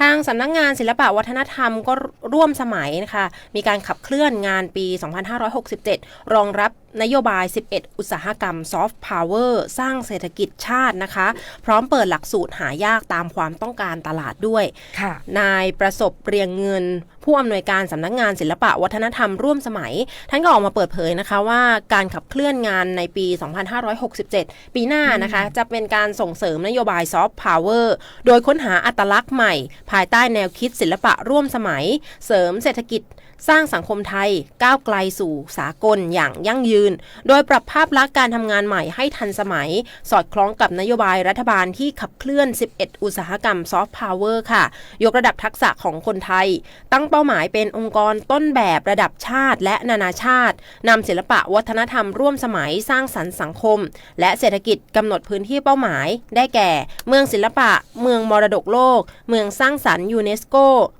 ทางสำนักงานศิลปะวัฒนธรรมก็ร่วมสมัยนะคะมีการขับเคลื่อนงานปี 2567 รองรับ นโยบาย 11 อุตสาหกรรมซอฟต์พาวเวอร์สร้างเศรษฐกิจชาตินะคะ พร้อมเปิดหลักสูตรหายากตามความต้องการตลาดด้วยค่ะนายประสบเรียงเงิน ผู้อำนวยการสำนักงานศิลปะวัฒนธรรมร่วมสมัย ท่านก็ออกมาเปิดเผยนะคะว่าการขับเคลื่อนงานในปี 2567 ปีหน้านะคะจะเป็นการส่งเสริมนโยบายซอฟต์พาวเวอร์โดยค้นหาอัตลักษณ์ใหม่ ภายใต้แนวคิดศิลปะร่วมสมัย เสริมเศรษฐกิจ สร้างสังคมไทยก้าวไกลสู่สากลอย่างยั่งยืนโดยปรับภาพลักษณ์การทำงานใหม่ให้ทันสมัย สอดคล้องกับนโยบายรัฐบาลที่ขับเคลื่อน 11 อุตสาหกรรมซอฟต์พาวเวอร์ค่ะ ยกระดับทักษะของคนไทย ตั้งเป้าหมายเป็นองค์กรต้นแบบระดับชาติ และนานาชาตินำศิลปะวัฒนธรรมร่วมสมัยสร้างสรรค์สังคม และเศรษฐกิจกำหนดพื้นที่เป้าหมาย ได้แก่ เมืองศิลปะ เมืองมรดกโลก เมืองสร้างสรรค์ยูเนสโก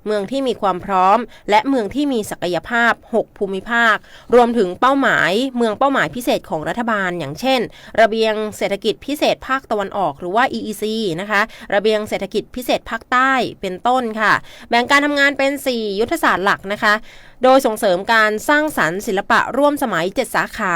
เมืองที่มีความพร้อม และเมืองที่มีศักยภาพ 6 ภูมิภาค รวมถึงเป้าหมาย เมืองเป้าหมายพิเศษของรัฐบาล อย่างเช่น ระเบียงเศรษฐกิจพิเศษภาคตะวันออกหรือว่า EEC นะคะ ระเบียงเศรษฐกิจพิเศษภาคใต้เป็นต้นค่ะ แบ่งการทำงานเป็น 4 ยุทธศาสตร์หลักนะคะโดยส่งเสริมการสร้างสรรค์ศิลปะร่วมสมัย 7 สาขา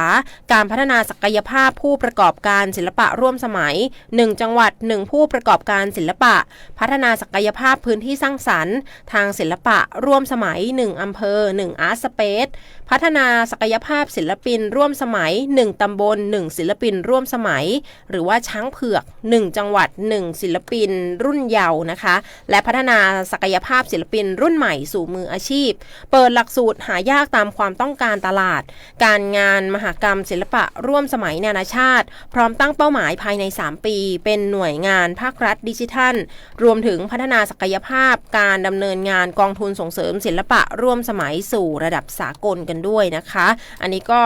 การพัฒนาศักยภาพผู้ประกอบการศิลปะร่วมสมัย 1 จังหวัด 1 ผู้ประกอบการศิลปะ พัฒนาศักยภาพพื้นที่สร้างสรรค์ ทางศิลปะร่วมสมัย 1 อำเภอ 1 อาร์ตสเปซ พัฒนาศักยภาพศิลปินร่ว่วมสมัย 1 ตำบล 1 ศิลปินร่วมสมัย หรือว่าช้างเผือก 1 จังหวัด 1 ศิลปิน รุ่นเยาว์นะคะ และพัฒนาศักยภาพศิลปินรุ่นใหม่สู่มืออาชีพ เปิดหลักสูตรหายากตามความต้องการตลาด การงานมหกรรมศิลปะร่วมสมัยนานาชาติ พร้อมตั้งเป้าหมายภายใน 3 ปี เป็นหน่วยงานภาครัฐดิจิทัล รวมถึงพัฒนาศักยภาพการดำเนินงานกองทุนส่งเสริมศิลปะร่วมสมัยสู่ระดับสากลกันด้วยนะคะ อันนี้ก็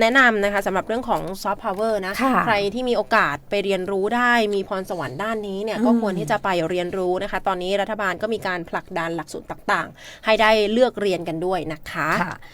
แนะนำนะคะสำหรับเรื่องของซอฟต์พาวเวอร์นะค่ะใครที่มีโอกาสไปเรียนรู้ได้มีพรสวรรค์ด้านนี้เนี่ยอืมก็ควรที่จะไปเรียนรู้นะคะ ตอนนี้รัฐบาลก็มีการผลักดันหลักสูตรต่างๆ ให้ได้เลือกเรียนกันด้วยนะคะค่ะ